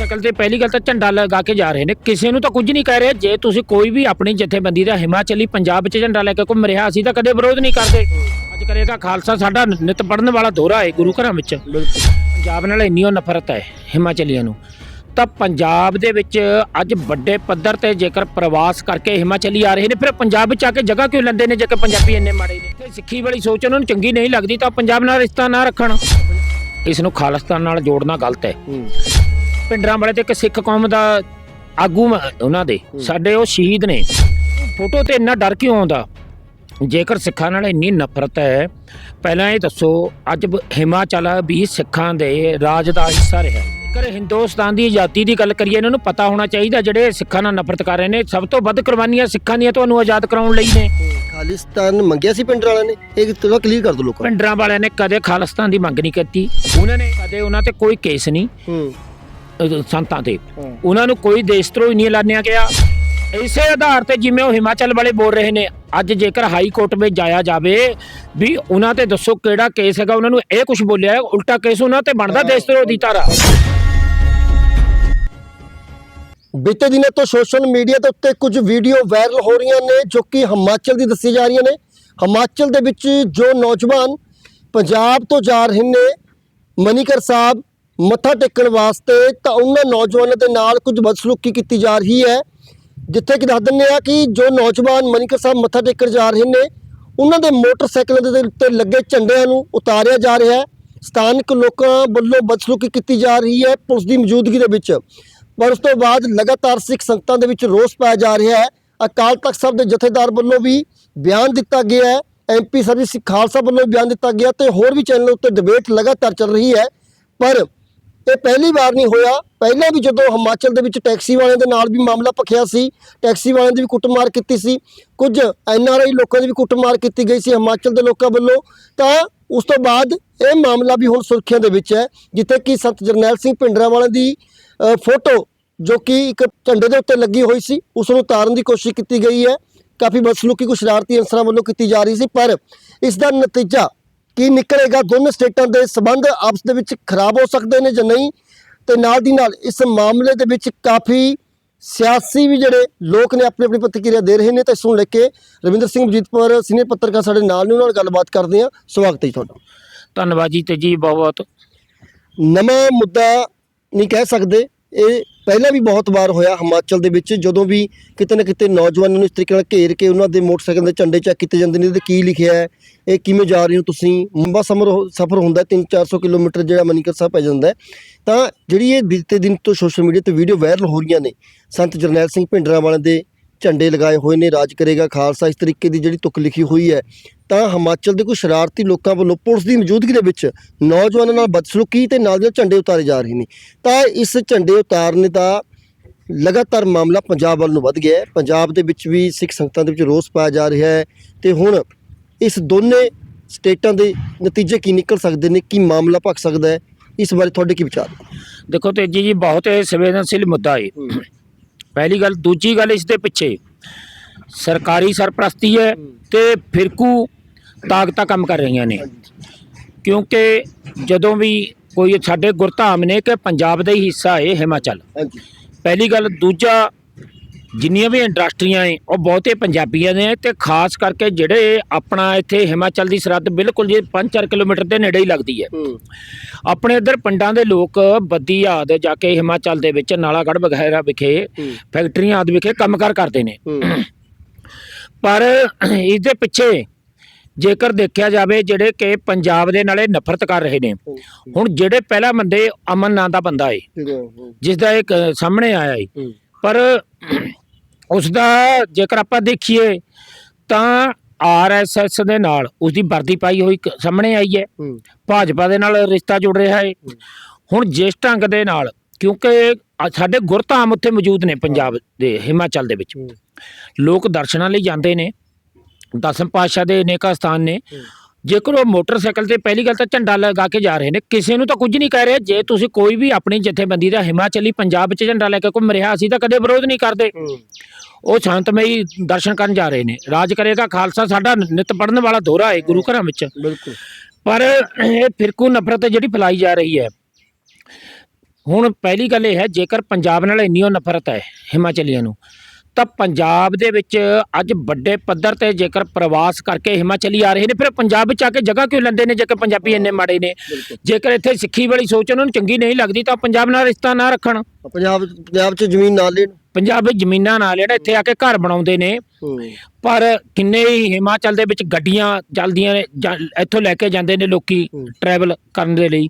Motorcycle ਤੇ ਪਹਿਲੀ ਗੱਲ ਤਾਂ ਝੰਡਾ ਲਗਾ ਕੇ ਜਾ ਰਹੇ ਨੇ। ਕਿਸੇ ਨੂੰ ਤਾਂ ਕੁਝ ਨਹੀਂ ਕਹਿ ਰਹੇ। ਜੇ ਤੁਸੀਂ ਕੋਈ ਵੀ ਆਪਣੀ ਜਥੇਬੰਦੀ ਦਾ ਹਿਮਾਚਲੀ ਪੰਜਾਬ 'ਚ ਝੰਡਾ ਲੈ ਕੇ ਘੁੰਮ ਰਿਹਾ, ਅਸੀਂ ਤਾਂ ਕਦੇ ਵਿਰੋਧ ਨਹੀਂ ਕਰਦੇ। ਅੱਜ ਕਰੇਗਾ ਖਾਲਸਾ ਸਾਡਾ ਨਿਤ ਪੜਨ ਵਾਲਾ ਦੋਹਰਾ ਹੈ ਗੁਰੂ ਘਰਾਂ ਵਿੱਚ। ਪੰਜਾਬ ਨਾਲ ਇੰਨੀ ਓ ਨਫ਼ਰਤ ਹੈ ਹਿਮਾਚਲੀਆਂ ਨੂੰ। ਤਾਂ ਪੰਜਾਬ ਦੇ ਵਿੱਚ ਅੱਜ ਵੱਡੇ ਪੱਧਰ ਤੇ ਜੇਕਰ ਪ੍ਰਵਾਸ ਕਰਕੇ ਹਿਮਾਚਲੀ ਆ ਰਹੇ ਨੇ, ਫਿਰ ਪੰਜਾਬ ਵਿੱਚ ਆ ਕੇ ਜਗ੍ਹਾ ਕਿਉਂ ਲੈਂਦੇ ਨੇ, ਜੇਕਰ ਪੰਜਾਬੀ ਇੰਨੇ ਮਾੜੇ ਨੇ? ਤੇ ਸਿੱਖੀ ਵਾਲੀ ਸੋਚ ਉਹਨਾਂ ਨੂੰ ਚੰਗੀ ਨਹੀਂ ਲੱਗਦੀ, ਤਾਂ ਪੰਜਾਬ ਨਾਲ ਰਿਸ਼ਤਾ ਨਾ ਰੱਖਣ। ਇਸ ਨੂੰ ਖਾਲਸਤਾਨ ਨਾਲ ਜੋੜਨਾ ਗਲਤ ਹੈ। ਪਿੰਡਰਾਂ ਵਾਲੇ ਤੇ ਇੱਕ ਸਿੱਖ ਕੌਮ ਦਾ ਆਗੂ ਮ- ਉਹਨਾਂ ਦੇ। ਸਾਡੇ ਉਹ ਸ਼ਹੀਦ ਨੇ। ਫੋਟੋ ਤੇ ਇੰਨਾ ਡਰ ਕਿਉਂ ਆਉਂਦਾ? ਜੇਕਰ ਸਿੱਖਾਂ ਨਾਲ ਇੰਨੀ ਨਫ਼ਰਤ ਹੈ ਪਹਿਲਾਂ ਇਹ ਦੱਸੋ ਅੱਜ ਬ- ਹਿਮਾਚਲ ਵੀ ਸਿੱਖਾਂ ਦੇ ਰਾਜ ਦਾ ਹਿੱਸਾ ਰਿਹਾ। ਜੇਕਰ ਹਿੰਦੁਸਤਾਨ ਦੀ ਆਜ਼ਾਦੀ ਦੀ ਗੱਲ ਕਰੀਏ ਇਹਨਾਂ ਨੂੰ ਪਤਾ ਹੋਣਾ ਚਾਹੀਦਾ ਜਿਹੜੇ ਸਿੱਖਾਂ ਨਾਲ ਨਫ਼ਰਤ ਕਰ ਰਹੇ ਨੇ। ਸਭ ਤੋਂ ਵੱਧ ਕੁਰਬਾਨੀਆਂ ਸਿੱਖਾਂ ਦੀਆਂ ਤੁਹਾਨੂੰ ਆਜ਼ਾਦ ਕਰਾਉਣ ਲਈ ਨੇ। ਖਾਲਿਸਤਾਨ ਮੰਗਿਆ ਸੀ ਪਿੰਡ ਵਾਲਿਆਂ ਨੇ? ਇਹ ਥੋੜਾ ਕਲੀਅਰ ਕਰ ਦਿਓ ਲੋਕਾਂ ਨੂੰ। ਪਿੰਡਰਾਂ ਵਾਲਿਆਂ ਨੇ ਕਦੇ ਖਾਲਿਸਤਾਨ ਦੀ ਮੰਗ ਨਹੀਂ ਕੀਤੀ। ਉਹਨਾਂ ਨੇ ਕਦੇ ਉਹਨਾਂ ਤੇ ਕੋਈ ਕੇਸ ਨਹੀਂ। ਹੂੰ। ਅਹ ਸੰਤਾਂ ਤੇ। ਹਾਂ। ਉਹਨਾਂ ਨੂੰ ਕੋਈ ਦੇਸ਼ ਧਰੋਹੀ ਨਹੀਂ ਐਲਾਨਿਆ ਗਿਆ। ਇਸੇ ਆਧਾਰ ਤੇ ਜਿਵੇਂ ਉਹ ਹਿਮਾਚਲ ਵਾਲੇ ਬੋਲ ਰਹੇ ਨੇ ਅੱਜ ਜੇਕਰ ਹਾਈ ਕੋਰਟ ਵਿੱਚ ਜਾਇਆ ਜਾਵੇ ਵੀ ਉਹਨਾਂ ਤੇ ਦੱਸੋ ਕਿਹੜਾ ਕੇਸ ਹੈਗਾ ਉਹਨਾਂ ਨੂੰ ਇਹ ਕੁਝ ਬੋਲਿਆ ਹੈ, ਉਲਟਾ ਕੇਸ ਉਹਨਾਂ ਤੇ ਬਣਦਾ ਦੇਸ਼ ਧਰੋਹ ਦੀ ਧਾਰਾ। ਬੀਤੇ ਦਿਨਾਂ ਤੋਂ ਸੋਸ਼ਲ ਮੀਡੀਆ ਦੇ ਉੱਤੇ ਕੁਝ ਵੀਡੀਓ ਵਾਇਰਲ ਹੋ ਰਹੀਆਂ ਨੇ ਜੋ ਕਿ ਹਿਮਾਚਲ ਦੀ ਦੱਸੀ ਜਾ ਰਹੀਆਂ ਨੇ। ਹਿਮਾਚਲ ਦੇ ਵਿੱਚ ਜੋ ਨੌਜਵਾਨ ਪੰਜਾਬ ਤੋਂ ਜਾ ਰਹੇ ਨੇ ਮਨੀਕਰ ਸਾਹਿਬ ਮੱਥਾ ਟੇਕਣ ਵਾਸਤੇ ਤਾਂ ਉਹਨਾਂ ਨੌਜਵਾਨਾਂ ਦੇ ਨਾਲ ਕੁਝ ਬਦਸਲੂਕੀ ਕੀਤੀ ਜਾ ਰਹੀ ਹੈ। ਜਿੱਥੇ ਕਿ ਦੱਸ ਦਿੰਦੇ ਆ ਕਿ ਜੋ ਨੌਜਵਾਨ ਮਨੀਕਰ ਸਾਹਿਬ ਮੱਥਾ ਟੇਕਣ ਜਾ ਰਹੇ ਨੇ, ਉਹਨਾਂ ਦੇ ਮੋਟਰਸਾਈਕਲਾਂ ਦੇ ਉੱਤੇ ਲੱਗੇ ਝੰਡਿਆਂ ਨੂੰ ਉਤਾਰਿਆ ਜਾ ਰਿਹਾ ਹੈ। ਸਥਾਨਕ ਲੋਕਾਂ ਵੱਲੋਂ ਬਦਸਲੂਕੀ ਕੀਤੀ ਜਾ ਰਹੀ ਹੈ ਪੁਲਿਸ ਦੀ ਮੌਜੂਦਗੀ ਦੇ ਵਿੱਚ। ਪਰ ਉਸ ਤੋਂ ਬਾਅਦ ਲਗਾਤਾਰ ਸਿੱਖ ਸੰਗਤਾਂ ਦੇ ਵਿੱਚ ਰੋਸ ਪਾਇਆ ਜਾ ਰਿਹਾ ਹੈ। ਅਕਾਲ ਤਖਤ ਸਾਹਿਬ ਦੇ ਜਥੇਦਾਰ ਵੱਲੋਂ ਵੀ ਬਿਆਨ ਦਿੱਤਾ ਗਿਆ ਹੈ। ਐਮਪੀ ਸਰਬਜੀਤ ਸਿੰਘ ਖਾਲਸਾ ਵੱਲੋਂ ਵੀ ਬਿਆਨ ਦਿੱਤਾ ਗਿਆ ਤੇ ਹੋਰ ਵੀ ਚੈਨਲ ਉੱਤੇ ਡਿਬੇਟ ਲਗਾਤਾਰ ਚੱਲ ਰਹੀ ਹੈ। ਪਰ ਇਹ ਪਹਿਲੀ ਵਾਰ ਨਹੀਂ ਹੋਇਆ। ਪਹਿਲਾਂ ਵੀ ਜਦੋਂ ਹਿਮਾਚਲ ਦੇ ਵਿੱਚ ਟੈਕਸੀ ਵਾਲਿਆਂ ਦੇ ਨਾਲ ਵੀ ਮਾਮਲਾ ਭਖਿਆ ਸੀ, ਟੈਕਸੀ ਵਾਲਿਆਂ ਦੀ ਵੀ ਕੁੱਟਮਾਰ ਕੀਤੀ ਸੀ, ਕੁਝ ਐੱਨ ਆਰ ਆਈ ਲੋਕਾਂ ਦੀ ਵੀ ਕੁੱਟਮਾਰ ਕੀਤੀ ਗਈ ਸੀ ਹਿਮਾਚਲ ਦੇ ਲੋਕਾਂ ਵੱਲੋਂ, ਤਾਂ ਉਸ ਤੋਂ ਬਾਅਦ ਇਹ ਮਾਮਲਾ ਵੀ ਹੁਣ ਸੁਰਖੀਆਂ ਦੇ ਵਿੱਚ ਹੈ, ਜਿੱਥੇ ਕਿ ਸੰਤ ਜਰਨੈਲ ਸਿੰਘ ਭਿੰਡਰਾਂਵਾਲਾ ਦੀ ਫੋਟੋ ਜੋ ਕਿ ਇੱਕ ਝੰਡੇ ਦੇ ਉੱਤੇ ਲੱਗੀ ਹੋਈ ਸੀ, ਉਸ ਨੂੰ ਉਤਾਰਨ ਦੀ ਕੋਸ਼ਿਸ਼ ਕੀਤੀ ਗਈ ਹੈ। ਕਾਫੀ ਬਦਸਲੂਕੀ ਕੁਝ ਸ਼ਰਾਰਤੀ ਅਨਸਰਾਂ ਵੱਲੋਂ ਕੀਤੀ ਜਾ ਰਹੀ ਸੀ, ਪਰ ਇਸ ਦਾ ਨਤੀਜਾ ਕੀ ਨਿਕਲੇਗਾ? ਦੋਨੋਂ ਸਟੇਟਾਂ ਦੇ ਸਬੰਧ ਆਪਸ ਦੇ ਵਿੱਚ ਖਰਾਬ ਹੋ ਸਕਦੇ ਨੇ ਜਾਂ ਨਹੀਂ? ਤੇ ਨਾਲ ਦੀ ਨਾਲ ਇਸ ਮਾਮਲੇ ਦੇ ਵਿੱਚ ਕਾਫੀ ਸਿਆਸੀ ਵੀ ਜਿਹੜੇ ਲੋਕ ਨੇ ਆਪਣੀ ਆਪਣੀ ਪ੍ਰਤੀਕਿਰਿਆ ਦੇ ਰਹੇ ਨੇ ਤਾਂ ਨੂੰ ਲੈ ਕੇ ਰਵਿੰਦਰ ਸਿੰਘ ਜੀਤਪੁਰ ਸੀਨੀਅਰ ਪੱਤਰਕਾਰ ਸਾਡੇ ਨਾਲ ਨੇ ਉਹਨਾਂ ਨਾਲ ਗੱਲਬਾਤ ਕਰਦੇ ਹਾਂ। ਸਵਾਗਤ ਹੈ ਜੀ ਤੁਹਾਡਾ। ਧੰਨਵਾਦ ਜੀ ਤੇ ਜੀ ਬਹੁਤ। ਨਵਾਂ ਮੁੱਦਾ ਨਹੀਂ ਕਹਿ ਸਕਦੇ। ਇਹ ਪਹਿਲਾਂ ਵੀ ਬਹੁਤ ਵਾਰ ਹੋਇਆ ਹਿਮਾਚਲ ਦੇ ਵਿੱਚ, ਜਦੋਂ ਵੀ ਕਿਤੇ ਨਾ ਕਿਤੇ ਨੌਜਵਾਨਾਂ ਨੂੰ ਇਸ ਤਰੀਕੇ ਨਾਲ ਘੇਰ ਕੇ ਉਹਨਾਂ ਦੇ ਮੋਟਰਸਾਈਕਲ ਦੇ ਝੰਡੇ ਚੈੱਕ ਕੀਤੇ ਜਾਂਦੇ ਨੇ, ਇਹਦੇ ਕੀ ਲਿਖਿਆ ਹੈ, ਇਹ ਕਿਵੇਂ ਜਾ ਰਹੇ ਹੋ ਤੁਸੀਂ? ਲੰਬਾ ਸਮਰ ਸਫ਼ਰ ਹੁੰਦਾ 3-400 ਕਿਲੋਮੀਟਰ ਜਿਹੜਾ ਮਨੀਕਰ ਸਾਹਿਬ ਪੈ ਜਾਂਦਾ ਤਾਂ ਜਿਹੜੀ ਇਹ ਬੀਤੇ ਦਿਨ ਤੋਂ ਸੋਸ਼ਲ ਮੀਡੀਆ ਤੇ ਵੀਡੀਓ ਵਾਇਰਲ ਹੋ ਰਹੀਆਂ ਨੇ, ਸੰਤ ਜਰਨੈਲ ਸਿੰਘ ਭਿੰਡਰਾਂ ਦੇ ਝੰਡੇ ਲਗਾਏ ਹੋਏ ਨੇ, ਰਾਜ ਕਰੇਗਾ ਖਾਲਸਾ, ਇਸ ਤਰੀਕੇ ਦੀ ਜਿਹੜੀ ਤੁਕ ਲਿਖੀ ਹੋਈ ਹੈ। ਤਾਂ ਹਿਮਾਚਲ ਦੇ ਕੁਝ ਸ਼ਰਾਰਤੀ ਲੋਕਾਂ ਵੱਲੋਂ ਪੁਲਿਸ ਦੀ ਮੌਜੂਦਗੀ ਦੇ ਵਿੱਚ ਨੌਜਵਾਨਾਂ ਨਾਲ ਬਦਸਲੂਕੀ ਤੇ ਨਾਲ ਦੇ ਝੰਡੇ ਉਤਾਰੇ ਜਾ ਰਹੇ ਨੇ। ਤਾਂ ਇਸ ਝੰਡੇ ਉਤਾਰਨ ਦਾ ਲਗਾਤਾਰ ਮਾਮਲਾ ਪੰਜਾਬ ਵੱਲ ਨੂੰ ਵੱਧ ਗਿਆ ਹੈ। ਪੰਜਾਬ ਦੇ ਵਿੱਚ ਵੀ ਸਿੱਖ ਸੰਗਤਾਂ ਦੇ ਵਿੱਚ ਰੋਸ ਪਾਇਆ ਜਾ ਰਿਹਾ ਹੈ ਤੇ ਹੁਣ ਇਸ ਦੋਨੇ ਸਟੇਟਾਂ ਦੇ ਨਤੀਜੇ ਕੀ ਨਿਕਲ ਸਕਦੇ ਨੇ, ਕੀ ਮਾਮਲਾ ਭਖ ਸਕਦਾ ਹੈ, ਇਸ ਬਾਰੇ ਤੁਹਾਡੇ ਕੀ ਵਿਚਾਰ ਦੇਖੋ ਤੇਜੀ ਜੀ, ਬਹੁਤ ਸੰਵੇਦਨਸ਼ੀਲ ਮੁੱਦਾ ਹੈ। ਪਹਿਲੀ ਗੱਲ ਦੂਜੀ ਗੱਲ ਇਸ ਦੇ ਪਿੱਛੇ ਸਰਕਾਰੀ ਸਰਪ੍ਰਸਤੀ ਹੈ ਤੇ ਫਿਰਕੂ ਤਾਕਤਾਂ ਕੰਮ ਕਰ ਰਹੀਆਂ ਨੇ। ਕਿਉਂਕਿ ਜਦੋਂ ਵੀ ਕੋਈ ਸਾਡੇ ਗੁਰਧਾਮ ਨੇ ਕਿ ਪੰਜਾਬ ਦਾ ਹੀ ਹਿੱਸਾ ਹੈ ਹਿਮਾਚਲ। ਪਹਿਲੀ ਗੱਲ ਦੂਜਾ ਜਿੰਨੀਆਂ ਵੀ ਇੰਡਸਟਰੀਆਂ ਹੈ ਉਹ ਬਹੁਤੇ ਪੰਜਾਬੀਆਂ ਦੇ ਹੈ ਤੇ ਖਾਸ ਕਰਕੇ ਜਿਹੜੇ ਆਪਣਾ ਇੱਥੇ ਹਿਮਾਚਲ ਦੀ ਸਰਹੱਦ ਬਿਲਕੁਲ ਜੀ 5-4 ਕਿਲੋਮੀਟਰ ਦੇ ਨੇੜੇ ਹੀ ਲੱਗਦੀ ਹੈ। ਆਪਣੇ ਇੱਧਰ ਪਿੰਡਾਂ ਦੇ ਲੋਕ ਬੱਦੀ ਆਦ ਜਾ ਕੇ ਹਿਮਾਚਲ ਦੇ ਵਿੱਚ ਨਾਲਾਗੜ੍ਹ ਵਗੈਰਾ ਵਿਖੇ ਫੈਕਟਰੀਆਂ ਆਦਿ ਵਿਖੇ ਕੰਮ ਕਾਰ ਕਰਦੇ ਨੇ। ਪਰ ਇਸ ਦੇ ਪਿੱਛੇ ਜੇਕਰ ਦੇਖਿਆ ਜਾਵੇ ਜਿਹੜੇ ਕਿ ਪੰਜਾਬ ਦੇ ਨਾਲੇ ਨਫ਼ਰਤ ਕਰ ਰਹੇ ਨੇ ਹੁਣ ਜਿਹੜੇ ਪਹਿਲਾ ਬੰਦੇ ਅਮਨ ਨਾਂ ਦਾ ਬੰਦਾ ਏ ਜਿਸ ਦਾ ਇੱਕ ਸਾਹਮਣੇ ਆਇਆ ਏ। ਪਰ ਉਸ ਦਾ ਜੇਕਰ ਆਪਾਂ ਦੇਖੀਏ ਤਾਂ ਆਰਐਸਐਸ ਦੇ ਨਾਲ ਉਸ ਦੀ ਵਰਦੀ ਪਾਈ ਹੋਈ ਸਾਹਮਣੇ ਆਈ ਹੈ। ਭਾਜਪਾ ਦੇ ਨਾਲ ਰਿਸ਼ਤਾ ਜੁੜ ਰਿਹਾ ਹੈ। ਹੁਣ ਜਿਸ ਢੰਗ ਦੇ ਨਾਲ ਕਿਉਂਕਿ ਸਾਡੇ ਗੁਰਧਾਮ ਉੱਥੇ ਮੌਜੂਦ ਨੇ ਪੰਜਾਬ ਦੇ ਹਿਮਾਚਲ ਦੇ ਵਿੱਚ। ਲੋਕ ਦਰਸ਼ਨਾਂ ਲਈ ਜਾਂਦੇ ਨੇ ਦਸਮ ਪਾਤਸ਼ਾਹ ਦੇ ਅਨੇਕਾਂ ਸਥਾਨ ਨੇ। ਜੇਕਰ ਉਹ ਮੋਟਰਸਾਈਕਲ ਤੇ ਪਹਿਲੀ ਗੱਲ ਤਾਂ ਝੰਡਾ ਲਗਾ ਕੇ ਜਾ ਰਹੇ ਨੇ ਕਿਸੇ ਨੂੰ ਤਾਂ ਕੁਝ ਨਹੀਂ ਕਹਿ ਰਹੇ। ਜੇ ਤੁਸੀਂ ਕੋਈ ਵੀ ਆਪਣੀ ਜਥੇਬੰਦੀ ਦਾ ਹਿਮਾਚਲੀ ਪੰਜਾਬ 'ਚ ਝੰਡਾ ਲੈ ਕੇ ਘੁੰਮ ਰਿਹਾ ਅਸੀਂ ਤਾਂ ਕਦੇ ਵਿਰੋਧ ਨਹੀਂ ਕਰਦੇ। ਉਹ ਸ਼ਾਂਤਮਈ ਦਰਸ਼ਨ ਕਰਨ ਜਾ ਰਹੇ ਨੇ। ਰਾਜ ਕਰੇਗਾ ਖਾਲਸਾ ਸਾਡਾ ਨਿਤ ਪੜਨ ਵਾਲਾ ਦੋਹਰਾ ਹੈ ਗੁਰੂ ਘਰਾਂ ਵਿੱਚ। ਬਿਲਕੁਲ। ਪਰ ਇਹ ਫਿਰਕੂ ਨਫ਼ਰਤ ਜਿਹੜੀ ਫੈਲਾਈ ਜਾ ਰਹੀ ਹੈ। ਹੁਣ ਪਹਿਲੀ ਗੱਲ ਇਹ ਹੈ ਜੇਕਰ ਪੰਜਾਬ ਨਾਲ ਇੰਨੀ ਓ ਨਫ਼ਰਤ ਹੈ ਹਿਮਾਚਲੀਆਂ ਨੂੰ ਤਾਂ ਪੰਜਾਬ ਦੇ ਵਿੱਚ ਅੱਜ ਵੱਡੇ ਪੱਧਰ ਤੇ ਜੇਕਰ ਪ੍ਰਵਾਸ ਕਰਕੇ ਹਿਮਾਚਲੀ ਆ ਰਹੇ ਨੇ ਫਿਰ ਪੰਜਾਬ ਵਿੱਚ ਆ ਕੇ ਜਗ੍ਹਾ ਕਿਉਂ ਲੈਂਦੇ ਨੇ ਜੇਕਰ ਪੰਜਾਬੀ ਇੰਨੇ ਮਾੜੇ ਨੇ? ਜੇਕਰ ਇੱਥੇ ਸਿੱਖੀ ਵਾਲੀ ਸੋਚ ਉਹਨਾਂ ਨੂੰ ਚੰਗੀ ਨਹੀਂ ਲੱਗਦੀ ਤਾਂ ਪੰਜਾਬ ਨਾਲ ਰਿਸ਼ਤਾ ਨਾ ਰੱਖਣ। ਪੰਜਾਬ ਪੰਜਾਬ 'ਚ ਜ਼ਮੀਨ ਨਾਲ ਲੈਣ ਪੰਜਾਬ ਵਿੱਚ ਜ਼ਮੀਨਾਂ ਨਾਲ ਜਿਹੜਾ ਇੱਥੇ ਆ ਕੇ ਘਰ ਬਣਾਉਂਦੇ ਨੇ। ਪਰ ਕਿੰਨੇ ਹੀ ਹਿਮਾਚਲ ਦੇ ਵਿੱਚ ਗੱਡੀਆਂ ਚੱਲਦੀਆਂ ਨੇ ਇੱਥੋਂ ਲੈ ਕੇ ਜਾਂਦੇ ਨੇ ਲੋਕੀ। ਟਰੈਵਲ ਕਰਨ ਦੇ ਲਈ।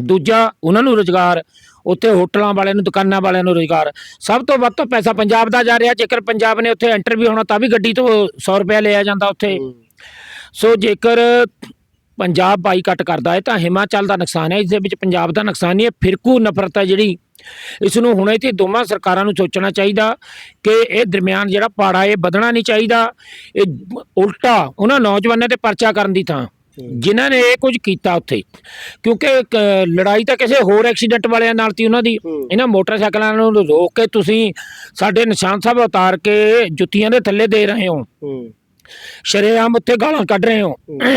ਦੂਜਾ ਉਹਨਾਂ ਨੂੰ ਰੋਜ਼ਗਾਰ ਉੱਥੇ ਹੋਟਲਾਂ ਵਾਲਿਆਂ ਨੂੰ ਦੁਕਾਨਾਂ ਵਾਲਿਆਂ ਨੂੰ ਰੋਜ਼ਗਾਰ। ਸਭ ਤੋਂ ਵੱਧ ਤੋਂ ਪੈਸਾ ਪੰਜਾਬ ਦਾ ਜਾ ਰਿਹਾ ਜੇਕਰ ਪੰਜਾਬ ਨੇ ਉੱਥੇ ਐਂਟਰ ਵੀ ਹੋਣਾ ਤਾਂ ਵੀ ਗੱਡੀ ਤੋਂ 100 ਰੁਪਇਆ ਲਿਆ ਜਾਂਦਾ ਉੱਥੇ। ਸੋ ਜੇਕਰ ਪੰਜਾਬ ਬਾਈਕਾਟ ਕਰਦਾ ਹੈ ਤਾਂ ਹਿਮਾਚਲ ਦਾ ਨੁਕਸਾਨ ਹੈ ਇਸ ਦੇ ਵਿੱਚ ਪੰਜਾਬ ਦਾ ਨੁਕਸਾਨ ਨਹੀਂ ਹੈ ਫਿਰਕੂ ਨਫ਼ਰਤ ਹੈ ਜਿਹੜੀ। ਇਸ ਨੂੰ ਹੁਣੇ ਤੇ ਦੋਵਾਂ ਸਰਕਾਰਾਂ ਨੂੰ ਸੋਚਣਾ ਚਾਹੀਦਾ ਕਿ ਇਹ ਦਰਮਿਆਨ ਜਿਹੜਾ ਪਾੜਾ ਇਹ ਵਧਣਾ ਨਹੀਂ ਚਾਹੀਦਾ। ਇਹ ਉਲਟਾ ਉਹਨਾਂ ਨੌਜਵਾਨਾਂ ਤੇ ਪਰਚਾ ਕਰਨ ਦੀ ਥਾਂ ਜਿਨ੍ਹਾਂ ਨੇ ਇਹ ਕੁਝ ਕੀਤਾ ਉੱਥੇ। ਕਿਉਂਕਿ ਲੜਾਈ ਤਾਂ ਕਿਸੇ ਹੋਰ ਐਕਸੀਡੈਂਟ ਵਾਲਿਆਂ ਨਾਲ ਤੀ ਉਹਨਾਂ ਦੀ। ਇਹਨਾਂ ਮੋਟਰਸਾਈਕਲਾਂ ਨੂੰ ਰੋਕ ਕੇ ਤੁਸੀਂ ਸਾਡੇ ਨਿਸ਼ਾਨ ਸਾਹਿਬ ਉਤਾਰ ਕੇ ਜੁੱਤੀਆਂ ਦੇ ਥੱਲੇ ਦੇ ਰਹੇ ਹੋ। ਸ਼ਰੇਆਮ ਉੱਥੇ ਗਾਲਾਂ ਕੱਢ ਰਹੇ ਹੋ।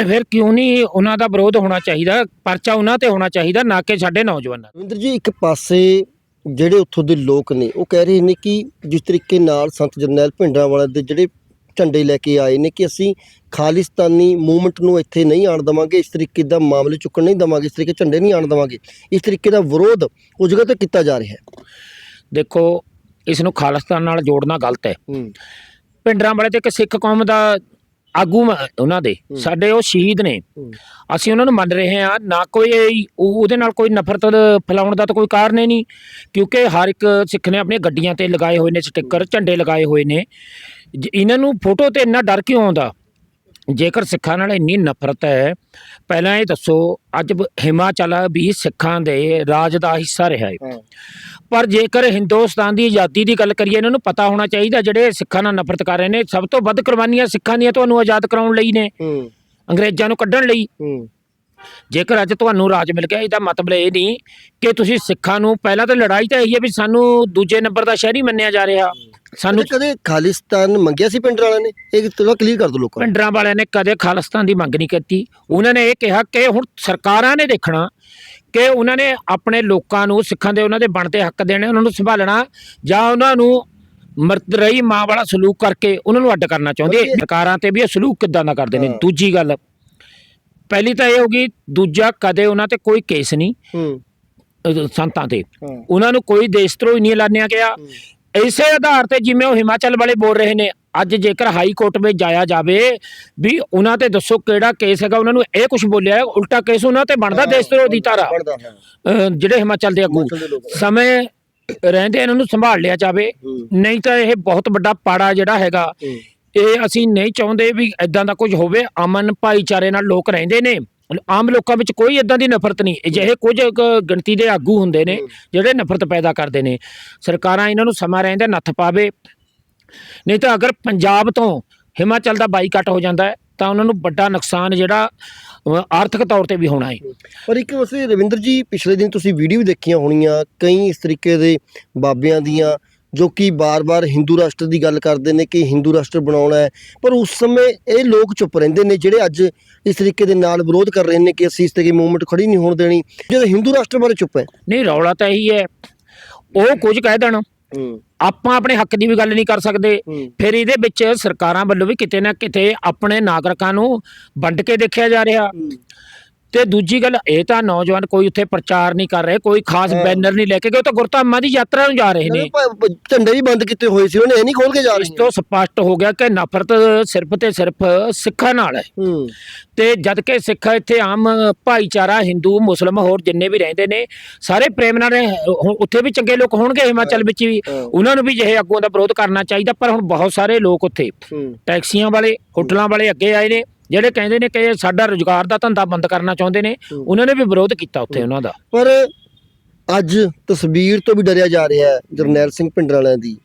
ਫਿਰ ਕਿਉਂ ਨਹੀਂ ਉਹਨਾਂ ਦਾ ਵਿਰੋਧ ਹੋਣਾ ਚਾਹੀਦਾ? ਪਰਚਾ ਉਹਨਾਂ ਤੇ ਹੋਣਾ ਚਾਹੀਦਾ ਨਾ ਕਿ ਸਾਡੇ ਨੌਜਵਾਨਾਂ ਰਵਿੰਦਰ ਜੀ ਇੱਕ ਪਾਸੇ ਜਿਹੜੇ ਉੱਥੋਂ ਦੇ ਲੋਕ ਨੇ ਉਹ ਕਹਿ ਰਹੇ ਨੇ ਕਿ ਜਿਸ ਤਰੀਕੇ ਨਾਲ ਸੰਤ ਜਰਨੈਲ ਭਿੰਡਰਾਂ ਵਾਲੇ ਦੇ ਜਿਹੜੇ ਝੰਡੇ ਲੈ ਕੇ ਆਏ ਨੇ ਕਿ ਅਸੀਂ ਖਾਲਿਸਤਾਨੀ ਮੂਵਮੈਂਟ ਨੂੰ ਇੱਥੇ ਨਹੀਂ ਆਣ ਦਵਾਂਗੇ ਇਸ ਤਰੀਕੇ ਦਾ ਮਾਮਲੇ ਚੁੱਕਣ ਨਹੀਂ ਦਵਾਂਗੇ ਇਸ ਤਰੀਕੇ ਝੰਡੇ ਨਹੀਂ ਆਣ ਦਵਾਂਗੇ ਇਸ ਤਰੀਕੇ ਦਾ ਵਿਰੋਧ ਉਸ ਜਗ੍ਹਾ ਤੇ ਕੀਤਾ ਜਾ ਰਿਹਾ ਹੈ। ਦੇਖੋ ਇਸ ਨੂੰ ਖਾਲਿਸਤਾਨ ਨਾਲ ਜੋੜਨਾ ਗਲਤ ਹੈ। ਹੂੰ। ਪਿੰਡਰਾਂ ਵਾਲੇ ਤੇ ਇੱਕ ਸਿੱਖ ਕੌਮ ਦਾ ਆਗੂ ਮ- ਉਹਨਾਂ ਦੇ। ਸਾਡੇ ਉਹ ਸ਼ਹੀਦ ਨੇ। ਅਸੀਂ ਉਹਨਾਂ ਨੂੰ ਮੰਨ ਰਹੇ ਹਾਂ ਨਾ ਕੋਈ ਉਹ- ਉਹਦੇ ਨਾਲ ਕੋਈ ਨਫ਼ਰਤ ਫੈਲਾਉਣ ਦਾ ਤਾਂ ਕੋਈ ਕਾਰਨ ਹੀ ਨਹੀਂ। ਕਿਉਂਕਿ ਹਰ ਇੱਕ ਸਿੱਖ ਨੇ ਆਪਣੀਆਂ ਗੱਡੀਆਂ ਤੇ ਲਗਾਏ ਹੋਏ ਨੇ ਸਟicker ਝੰਡੇ ਲਗਾਏ ਹੋਏ ਨੇ। ਜ- ਇਹਨਾਂ ਨੂੰ ਫੋਟੋ ਤੇ ਇੰਨਾ ਡਰ ਕਿਉਂ ਆਉਂਦਾ? ਜੇਕਰ ਸਿੱਖਾਂ ਨਾਲ ਇੰਨੀ ਨਫ਼ਰਤ ਹੈ ਪਹਿਲਾਂ ਇਹ ਦੱਸੋ ਅੱਜ ਹਿਮਾਚਲ ਵੀ ਸਿੱਖਾਂ ਦੇ ਰਾਜ ਦਾ ਹਿੱਸਾ ਰਿਹਾ ਹੈ। ਪਰ ਜੇਕਰ ਹਿੰਦੁਸਤਾਨ ਦੀ ਆਜ਼ਾਦੀ ਦੀ ਗੱਲ ਕਰੀਏ ਇਹਨਾਂ ਨੂੰ ਪਤਾ ਹੋਣਾ ਚਾਹੀਦਾ ਜਿਹੜੇ ਸਿੱਖਾਂ ਨਾਲ ਨਫ਼ਰਤ ਕਰ ਰਹੇ ਨੇ ਸਭ ਤੋਂ ਵੱਧ ਕੁਰਬਾਨੀਆਂ ਸਿੱਖਾਂ ਦੀਆਂ ਤੁਹਾਨੂੰ ਆਜ਼ਾਦ ਕਰਾਉਣ ਲਈ ਨੇ। ਅੰਗਰੇਜ਼ਾਂ ਨੂੰ ਕੱਢਣ ਲਈ। ਜੇਕਰ ਅੱਜ ਤੁਹਾਨੂੰ ਰਾਜ ਮਿਲ ਗਿਆ ਇਹਦਾ ਮਤਲਬ ਇਹ ਨਹੀਂ ਕਿ ਤੁਸੀਂ ਸਿੱਖਾਂ ਨੂੰ ਪਹਿਲਾਂ ਤਾਂ ਲੜਾਈ ਤਾਂ ਇਹੀ ਹੈ ਵੀ ਸਾਨੂੰ ਦੂਜੇ ਨੰਬਰ ਦਾ ਸ਼ਹਿਰੀ ਮੰਨਿਆ ਜਾ ਰਿਹਾ। ਸਾਨੂੰ ਕਦੇ ਖਾਲਿਸਤਾਨ ਮੰਗਿਆ ਸੀ ਪਿੰਡਰਾਂ ਵਾਲਿਆਂ ਨੇ? ਇਹ ਥੋੜਾ ਕਲੀਅਰ ਕਰ ਦਿਓ ਲੋਕਾਂ ਨੂੰ। ਪਿੰਡਰਾਂ ਵਾਲਿਆਂ ਨੇ ਕਦੇ ਖਾਲਿਸਤਾਨ ਦੀ ਮੰਗ ਨਹੀਂ ਕੀਤੀ। ਉਹਨਾਂ ਨੇ ਇਹ ਕਿਹਾ ਕਿ ਹੁਣ ਸਰਕਾਰਾਂ ਨੇ ਦੇਖਣਾ ਕਿ ਉਹਨਾਂ ਨੇ ਆਪਣੇ ਲੋਕਾਂ ਨੂੰ ਸਿੱਖਾਂ ਦੇ ਉਹਨਾਂ ਦੇ ਬਣਦੇ ਹੱਕ ਦੇਣੇ ਉਹਨਾਂ ਨੂੰ ਸੰਭਾਲਣਾ ਜਾਂ ਉਹਨਾਂ ਨੂੰ ਮਰਦ ਰਹੀ ਮਾਂ ਵਾਲਾ ਸਲੂਕ ਕਰਕੇ ਉਹਨਾਂ ਨੂੰ ਅੱਡ ਕਰਨਾ ਚਾਹੁੰਦੇ। ਸਰਕਾਰਾਂ ਤੇ ਵੀ ਇਹ ਸਲੂਕ ਕਿੱਦਾਂ ਦਾ ਕਰਦੇ ਨੇ? ਹਾਂ। ਦੂਜੀ ਗੱਲ ਪਹਿਲੀ ਤਾਂ ਇਹ ਹੋ ਗਈ ਦੂਜਾ ਕਦੇ ਉਹਨਾਂ ਤੇ ਕੋਈ ਕੇਸ ਨਹੀਂ। ਹੂੰ। ਅਹ ਸੰਤਾਂ ਤੇ। ਹਾਂ। ਉਹਨਾਂ ਨੂੰ ਕੋਈ ਦੇਸ਼ ਧਰੋਹੀ ਨਹੀਂ ਐਲਾਨਿਆ ਗਿਆ। ਇਸੇ ਆਧਾਰ ਤੇ ਜਿਵੇਂ ਉਹ ਹਿਮਾਚਲ ਵਾਲੇ ਬੋਲ ਰਹੇ ਨੇ ਅੱਜ ਜੇਕਰ ਹਾਈ ਕੋਰਟ ਵਿੱਚ ਜਾਇਆ ਜਾਵੇ ਵੀ ਉਹਨਾਂ ਤੇ ਦੱਸੋ ਕਿਹੜਾ ਕੇਸ ਹੈਗਾ ਉਹਨਾਂ ਨੂੰ ਇਹ ਕੁਝ ਬੋਲਿਆ ਹੈ, ਉਲਟਾ ਕੇਸ ਉਹਨਾਂ ਤੇ ਬਣਦਾ ਦੇਸ਼ ਧਰੋਹ ਦੀ ਧਾਰਾ ਅਹ ਜਿਹੜੇ ਹਿਮਾਚਲ ਦੇ ਆਗੂ ਹਿਮਾਚਲ ਦੇ ਲੋਕ। ਸਮੇਂ ਰਹਿੰਦੇ ਇਹਨਾਂ ਨੂੰ ਸੰਭਾਲ ਲਿਆ ਜਾਵੇ ਹੂੰ। ਨਹੀਂ ਤਾਂ ਇਹ ਬਹੁਤ ਵੱਡਾ ਪਾੜਾ ਜਿਹੜਾ ਹੈਗਾ ਹੂੰ। ਇਹ ਅਸੀਂ ਨਹੀਂ ਚਾਹੁੰਦੇ ਵੀ ਇਦਾਂ ਦਾ ਕੁਝ ਹੋਵੇ ਅਮਨ ਭਾਈਚਾਰੇ ਨਾਲ ਲੋਕ ਰਹਿੰਦੇ ਨੇ। ਆਮ ਲੋਕਾਂ ਵਿੱਚ ਕੋਈ ਇਦਾਂ ਦੀ ਨਫ਼ਰਤ ਨਹੀਂ। ਅਜਿਹੇ ਕੁਝ ਕੁ ਗਿਣਤੀ ਦੇ ਆਗੂ ਹੁੰਦੇ ਨੇ ਜਿਹੜੇ ਨਫ਼ਰਤ ਪੈਦਾ ਕਰਦੇ ਨੇ। ਸਰਕਾਰਾਂ ਇਹਨਾਂ ਨੂੰ ਸਮਾਂ ਰਹਿੰਦਾ ਨੱਥ ਪਾਵੇ। ਨਹੀਂ ਤਾਂ ਅਗਰ ਪੰਜਾਬ ਤੋਂ ਹਿਮਾਚਲ ਦਾ ਬਾਈਕਾਟ ਹੋ ਜਾਂਦਾ ਹੈ ਤਾਂ ਉਹਨਾਂ ਨੂੰ ਵੱਡਾ ਨੁਕਸਾਨ ਜਿਹੜਾ ਆਰਥਿਕ ਤੌਰ ਤੇ ਵੀ ਹੋਣਾ ਹੈ। ਪਰ ਇੱਕ ਵਸੇ ਰਵਿੰਦਰ ਜੀ ਪਿਛਲੇ ਦਿਨ ਤੁਸੀਂ ਵੀਡੀਓ ਦੇਖੀਆਂ ਹੋਣੀਆਂ ਕਈ ਇਸ ਤਰੀਕੇ ਦੇ ਬਾਬਿਆਂ ਦੀਆਂ ਜੋ ਕਿ ਬਾਰ-ਬਾਰ ਹਿੰਦੂ ਰਾਸ਼ਟਰ ਦੀ ਗੱਲ ਕਰਦੇ ਨੇ ਕਿ ਹਿੰਦੂ ਰਾਸ਼ਟਰ ਬਣਾਉਣਾ ਹੈ ਪਰ ਉਸ ਸਮੇਂ ਇਹ ਲੋਕ ਚੁੱਪ ਰਹਿੰਦੇ ਨੇ ਜਿਹੜੇ ਅੱਜ ਇਸ ਤਰੀਕੇ ਦੇ ਨਾਲ ਵਿਰੋਧ ਕਰ ਰਹੇ ਨੇ ਕਿ ਅਸੀਂ ਇਸ ਤਰੀਕੇ ਮੂਵਮੈਂਟ ਖੜੀ ਨਹੀਂ ਹੋਣ ਦੇਣੀ। ਜਦੋਂ ਹਿੰਦੂ ਰਾਸ਼ਟਰ ਬਾਰੇ ਚੁੱਪ ਹੈ। ਨਹੀਂ ਰੌਲਾ ਤਾਂ ਇਹੀ ਹੈ। ਉਹ ਕੁਝ ਕਹਿ ਦੇਣ। ਆਪਾਂ ਆਪਣੇ ਹੱਕ ਦੀ ਵੀ ਗੱਲ ਨਹੀਂ ਕਰ ਸਕਦੇ। ਫਿਰ ਇਹਦੇ ਵਿੱਚ ਸਰਕਾਰਾਂ ਵੱਲੋਂ ਵੀ ਕਿਤੇ ਨਾ ਕਿਤੇ ਆਪਣੇ ਨਾਗਰਿਕਾਂ ਨੂੰ ਵੰਡ ਕੇ ਦੇਖਿਆ ਜਾ ਰਿਹਾ। ਤੇ ਦੂਜੀ ਗੱਲ ਇਹ ਤਾਂ ਨੌਜਵਾਨ ਕੋਈ ਉੱਥੇ ਪ੍ਰਚਾਰ ਨਹੀਂ ਕਰ ਰਹੇ ਕੋਈ ਖਾਸ। ਬੈਨਰ ਨਹੀਂ ਲੈ ਕੇ ਗਏ ਉਹ ਤਾਂ ਗੁਰਧਾਮਾਂ ਦੀ ਯਾਤਰਾ ਨੂੰ ਜਾ ਰਹੇ ਨੇ। ਝੰਡੇ ਵੀ ਬੰਦ ਕੀਤੇ ਹੋਏ ਸੀ ਉਹਨੇ ਇਹ ਨਹੀਂ ਖੋਲ ਕੇ ਜਾ ਇਸ ਰਹੇ ਤੋਂ ਸਪਸ਼ਟ ਹੋ ਗਿਆ ਕਿ ਨਫ਼ਰਤ ਸਿਰਫ ਤੇ ਸਿਰਫ ਸਿੱਖਾਂ ਨਾਲ ਹੈ। ਹੂੰ। ਤੇ ਜਦ ਕਿ ਸਿੱਖ ਇੱਥੇ ਆਮ ਭਾਈਚਾਰਾ ਹਿੰਦੂ ਮੁਸਲਮ ਹੋਰ ਜਿੰਨੇ ਵੀ ਰਹਿੰਦੇ ਨੇ ਸਾਰੇ ਪ੍ਰੇਮ ਨਾਲ ਰਹਿ- ਹੁਣ ਉੱਥੇ ਵੀ ਚੰਗੇ ਲੋਕ ਹੋਣਗੇ ਹਿਮਾਚਲ ਵਿੱਚ ਵੀ। ਉਹਨਾਂ ਨੂੰ ਵੀ ਜਿਹੇ ਆਗੂਆਂ ਦਾ ਵਿਰੋਧ ਕਰਨਾ ਚਾਹੀਦਾ ਪਰ ਹੁਣ ਬਹੁਤ ਸਾਰੇ ਲੋਕ ਉੱਥੇ ਹੂੰ। ਟੈਕਸੀਆਂ ਵਾਲੇ ਹੋਟਲਾਂ ਵਾਲੇ ਅੱਗੇ ਆਏ ਨੇ ਜਿਹੜੇ ਕਹਿੰਦੇ ਨੇ ਕਿ ਸਾਡਾ ਰੁਜ਼ਗਾਰ ਦਾ ਧੰਦਾ ਬੰਦ ਕਰਨਾ ਚਾਹੁੰਦੇ ਨੇ। ਉਹਨਾਂ ਨੇ ਵੀ ਵਿਰੋਧ ਕੀਤਾ ਉੱਥੇ ਉਹਨਾਂ ਦਾ। ਪਰ ਅੱਜ ਤਸਵੀਰ ਤੋਂ ਵੀ ਡਰਿਆ ਜਾ ਰਿਹਾ ਹੈ ਜਰਨੈਲ ਸਿੰਘ ਭਿੰਡਰਾਂ ਵਾਲਿਆਂ ਦੀ।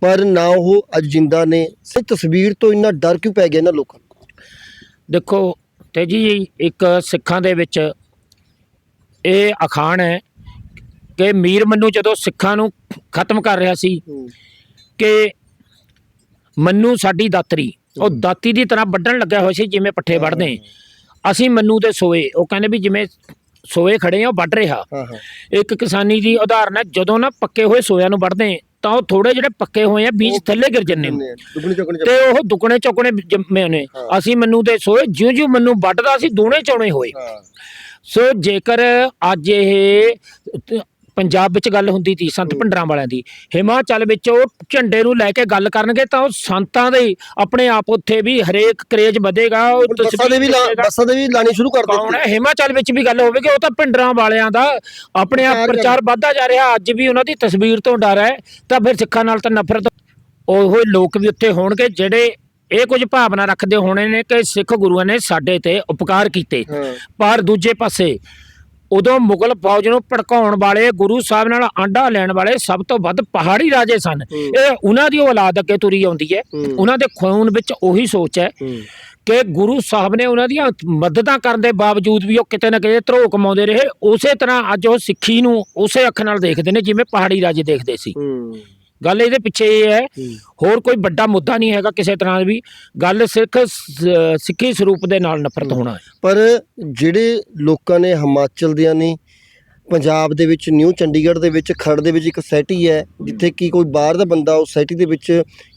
ਪਰ ਨਾ ਉਹ ਅੱਜ ਜਿੰਦਾ ਨੇ ਸੇ ਤਸਵੀਰ ਤੋਂ ਇੰਨਾ ਡਰ ਕਿਉਂ ਪੈ ਗਿਆ ਇਹਨਾਂ ਲੋਕਾਂ ਨੂੰ? ਦੇਖੋ ਤੇ ਜੀ ਇੱਕ ਸਿੱਖਾਂ ਦੇ ਵਿੱਚ ਇਹ ਅਖਾਣ ਹੈ ਕਿ ਮੀਰ ਮੰਨੂ ਜਦੋਂ ਸਿੱਖਾਂ ਨੂੰ ਖਤਮ ਕਰ ਰਿਹਾ ਸੀ ਕਿ ਮੰਨੂ ਸਾਡੀ ਦਾਤਰੀ ਉਹ ਦਾਤੀ ਦੀ ਤਰ੍ਹਾਂ ਵੱਢਣ ਲੱਗਿਆ ਹੋਇਆ ਸੀ ਜਿਵੇਂ ਪੱਠੇ ਵੱਢਦੇ। ਅਸੀਂ ਮੰਨੂ ਤੇ ਸੋਏ ਉਹ ਕਹਿੰਦੇ ਵੀ ਜਿਵੇਂ ਸੋਏ ਖੜੇ ਆ ਉਹ ਵੱਢ ਰਿਹਾ। ਇੱਕ ਕਿਸਾਨੀ ਦੀ ਉਦਾਹਰਨ ਹੈ ਜਦੋਂ ਨਾ ਪੱਕੇ ਹੋਏ ਸੋਇਆਂ ਨੂੰ ਵੱਢਦੇ ਤਾਂ ਉਹ ਥੋੜੇ ਜਿਹੜੇ ਪੱਕੇ ਹੋਏ ਆ ਬੀਜ ਥੱਲੇ ਗਿਰ ਜੰਨੇ ਤੇ ਉਹ ਦੁੱਗਣੇ ਚੌਗਣੇ ਜੰਮੇ ਨੇ। ਅਸੀਂ ਮੰਨੂ ਦੇ ਸੋਏ ਜਿਉਂ ਜਿਉਂ ਮੰਨੂ ਵੱਢਦਾ ਸੀ ਦੂਣੇ ਚੌਣੇ ਹੋਏ। ਸੋ ਜੇਕਰ ਅੱਜ ਇਹ ਪੰਜਾਬ ਵਿੱਚ ਗੱਲ ਹੁੰਦੀ ਸੀ ਸੰਤ। ਭਿੰਡਰਾਂ ਵਾਲਿਆਂ ਦੀ। ਹਿਮਾਚਲ ਵਿੱਚ ਉਹ ਝੰਡੇ ਨੂੰ ਲੈ ਕੇ ਗੱਲ ਕਰਨਗੇ ਤਾਂ ਉਹ ਸੰਤਾਂ ਦੇ ਆਪਣੇ ਆਪ ਉੱਥੇ ਵੀ ਹਰੇਕ ਕਰੇਜ ਵਧੇਗਾ ਉਹ ਬੱਸਾਂ ਦੇ ਵੀ। ਬੱਸਾਂ ਦੇ ਵੀ ਲਾਣੀ ਸ਼ੁਰੂ ਕਰ ਦਿੱਤੀ। ਹੈ? ਹਿਮਾਚਲ ਵਿੱਚ ਵੀ ਗੱਲ ਹੋਵੇਗੀ ਉਹ ਤਾਂ ਭਿੰਡਰਾਂ ਵਾਲਿਆਂ ਦਾ ਆਪਣੇ ਆਪ ਪ੍ਰਚਾਰ ਵੱਧਦਾ ਜਾ ਰਿਹਾ ਅੱਜ ਵੀ ਉਹਨਾਂ ਦੀ ਤਸਵੀਰ ਤੋਂ ਡਰ ਹੈ ਤਾਂ ਫਿਰ ਸਿੱਖਾਂ ਨਾਲ ਤਾਂ ਨਫ਼ਰਤ ਉਹ ਲੋਕ ਵੀ ਉੱਥੇ ਹੋਣਗੇ ਜਿਹੜੇ ਇਹ ਕੁਝ ਭਾਵਨਾ ਰੱਖਦੇ ਹੋਣੇ ਨੇ ਕਿ ਸਿੱਖ ਗੁਰੂਆਂ ਨੇ ਸਾਡੇ ਤੇ ਉਪਕਾਰ ਕੀਤੇ। ਪਰ ਦੂਜੇ ਪਾਸੇ ਉਦੋਂ ਮੁਗਲ ਫੌਜ ਨੂੰ ਭੜਕਾਉਣ ਵਾਲੇ ਗੁਰੂ ਸਾਹਿਬ ਨਾਲ ਆਂਡਾ ਲੈਣ ਵਾਲੇ ਸਭ ਤੋਂ ਵੱਧ ਪਹਾੜੀ ਰਾਜੇ ਸਨ। ਇਹ ਉਹਨਾਂ ਦੀ ਔਲਾਦ ਅੱਗੇ ਤੁਰੀ ਆਉਂਦੀ ਹੈ। ਉਹਨਾਂ ਦੇ ਖੂਨ ਵਿੱਚ ਉਹੀ ਸੋਚ ਹੈ ਕਿ ਗੁਰੂ ਸਾਹਿਬ ਨੇ ਉਹਨਾਂ ਦੀਆਂ ਮਦਦਾਂ ਕਰਨ ਦੇ ਬਾਵਜੂਦ ਵੀ ਉਹ ਕਿਤੇ ਨਾ ਕਿਤੇ ਧਰੋ ਕਮਾਉਂਦੇ ਰਹੇ। ਉਸੇ ਤਰ੍ਹਾਂ ਅੱਜ ਉਹ ਸਿੱਖੀ ਨੂੰ ਉਸੇ ਅੱਖ ਨਾਲ ਦੇਖਦੇ ਨੇ ਜਿਵੇਂ ਪਹਾੜੀ ਰਾਜੇ ਦੇਖਦੇ ਸੀ। ਗੱਲ ਇਹਦੇ ਪਿੱਛੇ ਇਹ ਹੈ। ਹੋਰ ਕੋਈ ਵੱਡਾ ਮੁੱਦਾ ਨਹੀਂ ਹੈਗਾ ਕਿਸੇ ਤਰ੍ਹਾਂ ਵੀ ਗੱਲ ਸਿੱਖ ਸਿੱਖੀ ਸਰੂਪ ਦੇ ਨਾਲ ਨਫ਼ਰਤ ਹੋਣਾ ਹੈ। ਪਰ ਜਿਹੜੇ ਲੋਕਾਂ ਨੇ ਹਿਮਾਚਲ ਦੀਆਂ ਨੇ ਪੰਜਾਬ ਦੇ ਵਿੱਚ ਨਿਊ ਚੰਡੀਗੜ੍ਹ ਦੇ ਵਿੱਚ ਖੜ ਦੇ ਵਿੱਚ ਇੱਕ ਸੈਟੀ ਹੈ ਜਿੱਥੇ ਕਿ ਕੋਈ ਬਾਹਰ ਦਾ ਬੰਦਾ ਉਸ ਸੈਟੀ ਦੇ ਵਿੱਚ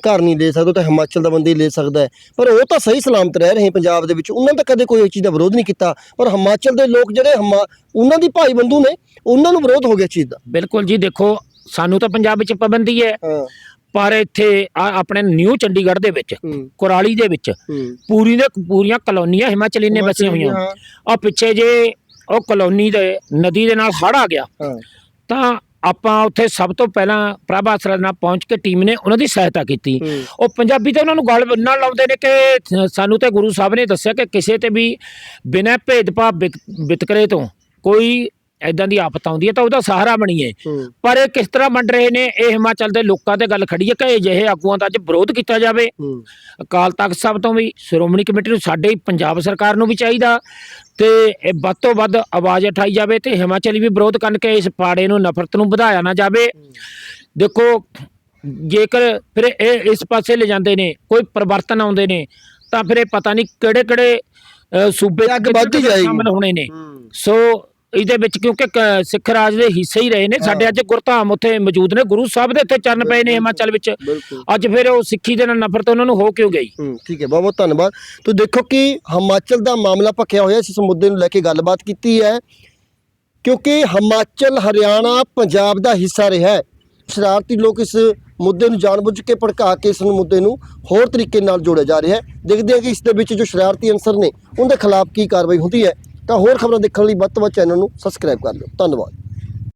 ਘਰ ਨਹੀਂ ਲੈ ਸਕਦਾ ਤਾਂ ਹਿਮਾਚਲ ਦਾ ਬੰਦਾ ਹੀ ਲੈ ਸਕਦਾ ਹੈ। ਪਰ ਉਹ ਤਾਂ ਸਹੀ ਸਲਾਮਤ ਰਹਿ ਰਹੇ ਪੰਜਾਬ ਦੇ ਵਿੱਚ ਉਹਨਾਂ ਤਾਂ ਕਦੇ ਕੋਈ ਇਸ ਚੀਜ਼ ਦਾ ਵਿਰੋਧ ਨਹੀਂ ਕੀਤਾ। ਪਰ ਹਿਮਾਚਲ ਦੇ ਲੋਕ ਜਿਹੜੇ ਹਮਾ ਉਹਨਾਂ ਦੀ ਭਾਈ ਬੰਧੂ ਨੇ ਉਹਨਾਂ ਨੂੰ ਵਿਰੋਧ ਹੋ ਗਿਆ ਚੀਜ਼ ਦਾ। ਬਿਲਕੁਲ ਜੀ ਦੇਖੋ ਸਾਨੂੰ ਤਾਂ ਪੰਜਾਬ ਵਿੱਚ ਪਾਬੰਦੀ ਹੈ। ਹਾਂ। ਪਰ ਇੱਥੇ ਆ ਆਪਣੇ ਨਿਊ ਚੰਡੀਗੜ੍ਹ ਦੇ ਵਿੱਚ ਹੂੰ। ਕੁਰਾਲੀ ਦੇ ਵਿੱਚ ਹੂੰ। ਪੂਰੀ ਦੇ ਪੂਰੀਆਂ ਕਲੋਨੀਆਂ ਹਿਮਾਚਲੀ ਨੇ ਬਸੀਆਂ ਹੋਈਆਂ। ਹਾਂ। ਆ ਪਿੱਛੇ ਜੇ ਉਹ ਕਲੋਨੀ ਦੇ ਨਦੀ ਦੇ ਨਾਲ ਹੜ੍ਹ ਆ ਗਿਆ ਹਾਂ। ਤਾਂ ਆਪਾਂ ਉੱਥੇ ਸਭ ਤੋਂ ਪਹਿਲਾਂ ਪ੍ਰਭਾ ਆਸਰਾ ਨਾਲ ਪਹੁੰਚ ਕੇ ਟੀਮ ਨੇ ਉਹਨਾਂ ਦੀ ਸਹਾਇਤਾ ਕੀਤੀ। ਹੂੰ। ਉਹ ਪੰਜਾਬੀ ਤਾਂ ਉਹਨਾਂ ਨੂੰ ਗੱਲ ਨਾਲ ਲਾਉਂਦੇ ਨੇ ਕਿ ਸਾਨੂੰ ਤੇ ਗੁਰੂ ਸਾਹਿਬ ਨੇ ਦੱਸਿਆ ਕਿ ਕਿਸੇ ਤੇ ਵੀ ਬਿਨਾਂ ਭੇਦਭਾਵ ਵਿਕ- ਵਿਤਕਰੇ ਤੋਂ ਕੋਈ ਐਦਾਂ ਦੀ ਆਫਤ ਆਉਂਦੀ ਹੈ ਤਾਂ ਉਹਦਾ ਸਹਾਰਾ ਬਣੀਏ। ਪਰ ਇਹ ਕਿਸ ਤਰ੍ਹਾਂ ਵੰਡ ਰਹੇ ਨੇ ਇਹ ਹਿਮਾਚਲ ਦੇ ਲੋਕਾਂ ਤੇ ਗੱਲ ਖੜੀ ਹੈ ਕਿ ਅਜਿਹੇ ਆਗੂਆਂ ਦਾ ਅੱਜ ਵਿਰੋਧ ਕੀਤਾ ਜਾਵੇ। ਅਕਾਲ ਤਖਤ ਸਾਹਿਬ ਤੋਂ ਵੀ ਸ਼੍ਰੋਮਣੀ ਕਮੇਟੀ ਨੂੰ ਸਾਡੇ ਪੰਜਾਬ ਸਰਕਾਰ ਨੂੰ ਵੀ ਚਾਹੀਦਾ। ਤੇ ਇਹ ਵੱਧ ਤੋਂ ਵੱਧ ਆਵਾਜ਼ ਉਠਾਈ ਜਾਵੇ ਤੇ ਹਿਮਾਚਲੀ ਵੀ ਵਿਰੋਧ ਕਰਨ ਕਿ ਇਸ ਪਾੜੇ ਨੂੰ ਨਫ਼ਰਤ ਨੂੰ ਵਧਾਇਆ ਨਾ ਜਾਵੇ। ਦੇਖੋ ਜੇਕਰ ਫਿਰ ਇਹ ਇਸ ਪਾਸੇ ਲੈ ਜਾਂਦੇ ਨੇ ਕੋਈ ਪਰਿਵਰਤਨ ਆਉਂਦੇ ਨੇ ਤਾਂ ਫਿਰ ਇਹ ਪਤਾ ਨਹੀਂ ਕਿਹੜੇ ਕਿਹੜੇ ਸੂਬੇ ਅੱਗ ਵੱਧਦੀ ਜਾਏਗੀ। ਹੋਣੇ ਨੇ। ਸੋ ਇਹਦੇ ਵਿੱਚ ਕਿਉਂਕਿ ਕ- ਸਿੱਖ ਰਾਜ ਦੇ ਹਿੱਸੇ ਹੀ ਰਹੇ ਨੇ ਸਾਡੇ ਅੱਜ ਗੁਰਧਾਮ ਉੱਥੇ ਮੌਜੂਦ ਨੇ ਗੁਰੂ ਸਾਹਿਬ ਦੇ ਇੱਥੇ ਚਰਨ ਪਏ ਨੇ ਹਿਮਾਚਲ ਵਿੱਚ। ਬਿਲਕੁਲ। ਅੱਜ ਫਿਰ ਉਹ ਸਿੱਖੀ ਦੇ ਨਾਲ ਨਫ਼ਰਤ ਉਹਨਾਂ ਨੂੰ ਹੋ ਕਿਉਂ ਗਈ? ਠੀਕ ਹੈ ਬਹੁਤ ਬਹੁਤ ਧੰਨਵਾਦ। ਤੋ ਦੇਖੋ ਕਿ ਹਿਮਾਚਲ ਦਾ ਮਾਮਲਾ ਭਖਿਆ ਹੋਇਆ ਇਸ ਮੁੱਦੇ ਨੂੰ ਲੈ ਕੇ ਗੱਲਬਾਤ ਕੀਤੀ ਹੈ। ਕਿਉਂਕਿ ਹਿਮਾਚਲ ਹਰਿਆਣਾ ਪੰਜਾਬ ਦਾ ਹਿੱਸਾ ਰਿਹਾ ਹੈ। ਸ਼ਰਾਰਤੀ ਲੋਕ ਇਸ ਮੁੱਦੇ ਨੂੰ ਜਾਣਬੁੱਝ ਕੇ ਭੜਕਾ ਕੇ ਇਸ ਨੂੰ ਮੁੱਦੇ ਨੂੰ ਹੋਰ ਤਰੀਕੇ ਨਾਲ ਜੋੜਿਆ ਜਾ ਰਿਹਾ ਹੈ। ਦੇਖਦੇ ਹਾਂ ਕਿ ਇਸ ਦੇ ਵਿੱਚ ਜੋ ਸ਼ਰਾਰਤੀ ਅਨਸਰ ਨੇ ਉਹਦੇ ਖਿਲਾਫ ਕੀ ਕਾਰਵਾਈ ਹੁੰਦੀ ਹੈ। ਤਾਂ ਹੋਰ ਖਬਰਾਂ ਦੇਖਣ ਲਈ ਵੱਧ ਤੋਂ ਵੱਧ ਚੈਨਲ ਨੂੰ ਸਬਸਕ੍ਰਾਈਬ ਕਰ ਲਿਓ। ਧੰਨਵਾਦ।